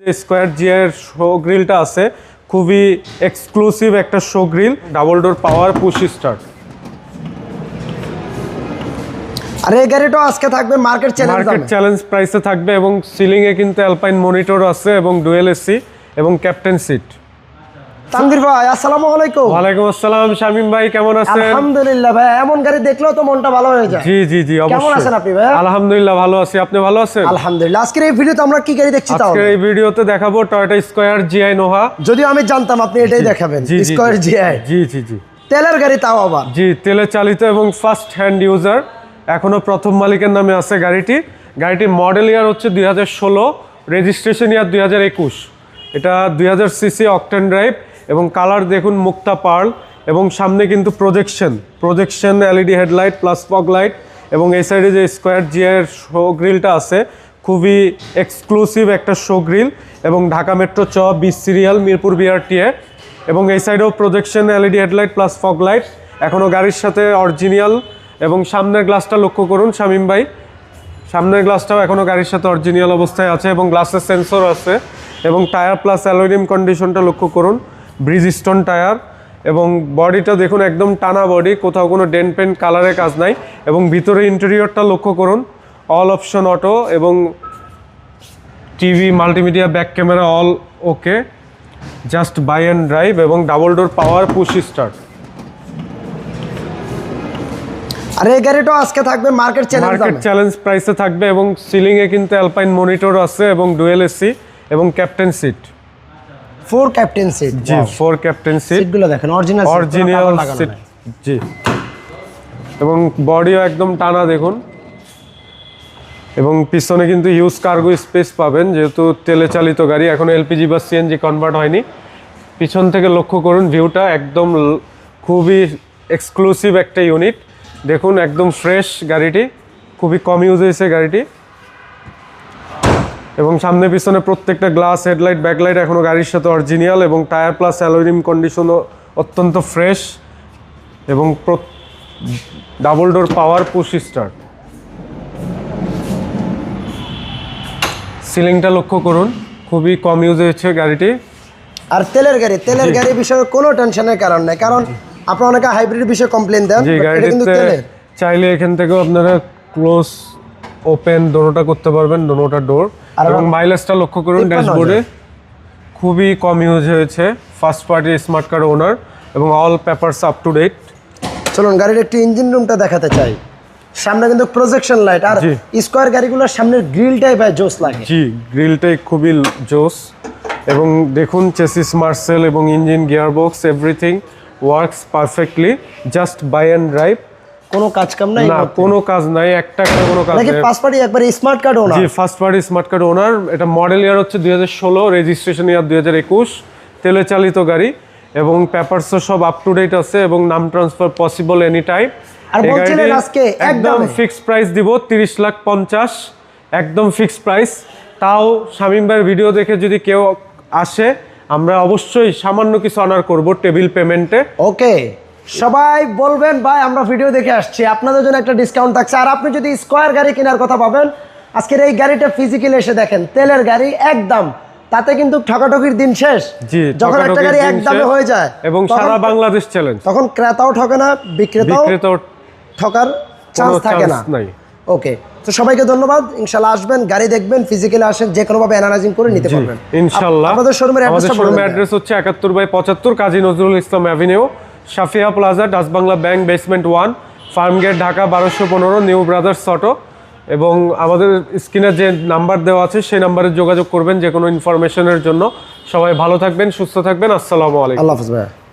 Square জিয়ার show গ্রিলটা আছে খুবই এক্সক্লুসিভ একটা show grill double door power push start আর এই আজকে থাকবে মার্কেট চ্যালেঞ্জ মার্কেট চ্যালেঞ্জ প্রাইসে থাকবে এবং সিলিং এ কিন্তু অ্যালপাইন মনিটর আছে এবং ডুয়েল এসি এবং ক্যাপ্টেন সিট তানভীর ভাই আসসালামু আলাইকুম। ওয়ালাইকুম আসসালাম শামিম ভাই কেমন আছেন? আলহামদুলিল্লাহ ভাই এমন গাড়ি দেখলেও তো মনটা ভালো হয়ে যায়। জি জি জি কেমন আছেন আপনি ভাই? আলহামদুলিল্লাহ ভালো আছি। আপনি ভালো আছেন? আলহামদুলিল্লাহ। আজকের এই ভিডিওতে আমরা কি গাড়ি দেখছি তাহলে? আজকের এই ভিডিওতে দেখাবো টয়োটা স্কোয়ার জিআই নোহা যদিও আমি জানতাম আপনি এটাই দেখাবেন স্কয়ার জিআই জি। জি জি তেলের গাড়ি তাও আবার। জি তেলে চালিত এবং ফার্স্ট হ্যান্ড ইউজার এখনও প্রথম মালিকের নামে আছে গাড়িটি। গাড়িটির মডেল ইয়ার হচ্ছে দুই হাজার ষোলো রেজিস্ট্রেশন ইয়ার দুই হাজার একুশ। এটা দুই হাজার সিসি অকটেন ড্রাইভ এবং কালার দেখুন মুক্তা পার্ল এবং সামনে কিন্তু projection projection LED headlight plus fog light এবং এই সাইডে যে স্কোয়ার জিয়ার শো গ্রিলটা আছে, খুবই এক্সক্লুসিভ একটা শো গ্রিল এবং ঢাকা মেট্রো চ বিশ সিরিয়াল মিরপুর বিআরটিএ এবং এই সাইডেও projection LED headlight plus fog light এখনও গাড়ির সাথে অরিজিনাল এবং সামনের গ্লাসটা লক্ষ্য করুন শামিম ভাই। সামনের গ্লাসটাও এখনও গাড়ির সাথে অরিজিনাল অবস্থায় আছে এবং গ্লাসের সেন্সর আছে এবং টায়ার প্লাস অ্যালুমিনিয়াম কন্ডিশনটা লক্ষ্য করুন। ব্রিজ স্টোন টায়ার এবং বডিটা দেখুন একদম টানা বডি কোথাও কোনো ডেন পেন্ট কালারের কাজ নাই এবং ভিতরে ইন্টেরিয়রটা লক্ষ্য করুন অল অপশন অটো এবং TV multimedia back camera all okay just buy and drive এবং double door power push start. আর এই গাড়িটাও আজকে থাকবে মার্কেট চ্যালেঞ্জ মার্কেট চ্যালেঞ্জ প্রাইসে থাকবে এবং সিলিং এ কিন্তু অ্যালপাইন মনিটর আছে এবং ডুয়েল এসি এবং captain seat four captain seat G four captain seat সিটগুলো দেখেন অরিজিনাল অরিজিনাল সিট জি। এবং বডিও একদম টানা দেখুন। এবং পিছনে কিন্তু হিউজ কার্গো স্পেস পাবেন যেহেতু তেলে চালিত গাড়ি এখন এলপিজি বা সিএনজি কনভার্ট হয়নি। পিছন থেকে লক্ষ্য করুন ভিউটা একদম খুবই এক্সক্লুসিভ একটা ইউনিট দেখুন একদম ফ্রেশ গাড়িটি খুবই কম ইউজ হয়েছে গাড়িটি। এবং সামনে পিছনে প্রত্যেকটা গ্লাস হেডলাইট ব্যাকলাইট এখনও গাড়ির সাথে অরিজিনাল এবং টায়ার প্লাস অ্যালুমিনিয়াম কন্ডিশনও অত্যন্ত ফ্রেশ এবং double door power push start. সিলিংটা লক্ষ্য করুন খুবই কম ইউজ হয়েছে গাড়িটি। আর তেলের গাড়ি তেলের গাড়ি বিষয়ে কোনো টেনশনের কারণ নেই কারণ আপনারা অনেকে হাইব্রিড বিষয়ে কমপ্লেন দেন কিন্তু চাইলে এখান থেকেও আপনারা ক্লোজ ওপেন দোনোটা করতে পারবেন দোনোটা ডোর আর এবং মাইলেজটা লক্ষ্য করুন ড্যাশবোর্ডে খুবই কম ইউজ হয়েছে first party smart card owner এবং all papers up to date চলুন গাড়ির একটি ইঞ্জিন রুমটা দেখাতে চাই। সামনে কিন্তু প্রজেকশন লাইট আর স্কোয়ার গাড়িগুলোর সামনের গ্রিলটাই ভাই জোস লাগে। জি গ্রিলটাই খুবই জোস এবং দেখুন চেসিস মার্সেল এবং engine gearbox everything works perfectly just buy and drive কোনো কাজ কাম নাই না কোনো কাজ নাই এক টাকার কোনো কাজ নেই। পাঁচ পার্টি একবার স্মার্ট কার্ডও না জি first party smart card owner এটা মডেল ইয়ার হচ্ছে দুই হাজার ষোলো রেজিস্ট্রেশন ইয়ার দুই হাজার একুশ তেলে চালিত গাড়ি এবং পেপারসও সব আপ টু ডেট আছে এবং নাম ট্রান্সফার পসিবল এনি টাইম আর বলছিলেন আজকে একদম। ফিক্সড প্রাইস দিব তিরিশ লাখ পঞ্চাশ একদম ফিক্সড প্রাইস তাও শামীম ভাইয়ের ভিডিও দেখে যদি কেউ আসে আমরা অবশ্যই সামান্য কিছু অনার করব টেবিল পেমেন্টে ওকে সবাই বলবেন ভাই আমরা ভিডিও দেখে আসছি। আপনাদের জন্য একটা ডিসকাউন্ট থাকছে। আর আপনি যদি স্কোয়ার গাড়ি কেনার কথা ভাবেন আজকের এই গাড়িটা ফিজিক্যালি এসে দেখেন তেলের গাড়ি একদম। তাতে কিন্তু ঠকাঠকির দিন শেষ। জি যখন একটা গাড়ি একদমে হয়ে যায় এবং সারা বাংলাদেশ চ্যালেঞ্জ তখন ক্রেতাও ঠকে না বিক্রেতাও ঠকার চান্স থাকে না। ওকে তো সবাইকে ধন্যবাদ। ইনশাল্লাহ আসবেন গাড়ি দেখবেন ফিজিক্যালি আসেন যে কোনো ভাবে অ্যানালাইজিং করে নিতে পারবেন। শোরুমের আমাদের শোরুমের অ্যাড্রেস হচ্ছে একাত্তর বাই পঁচাত্তর Kazi Nazrul Islam avenue Safia plaza, Dutch Bangla bank basement one farm gate Dhaka বারোশো পনেরো, নিউ ব্রাদার্স সটো এবং আমাদের স্ক্রিনে যে নাম্বার দেওয়া আছে, সেই নাম্বারে যোগাযোগ করবেন যে কোনো ইনফরমেশনের জন্য। সবাই ভালো থাকবেন, সুস্থ থাকবেন, আসসালামু আলাইকুম। আল্লাহ হাফিজ ভাইয়া।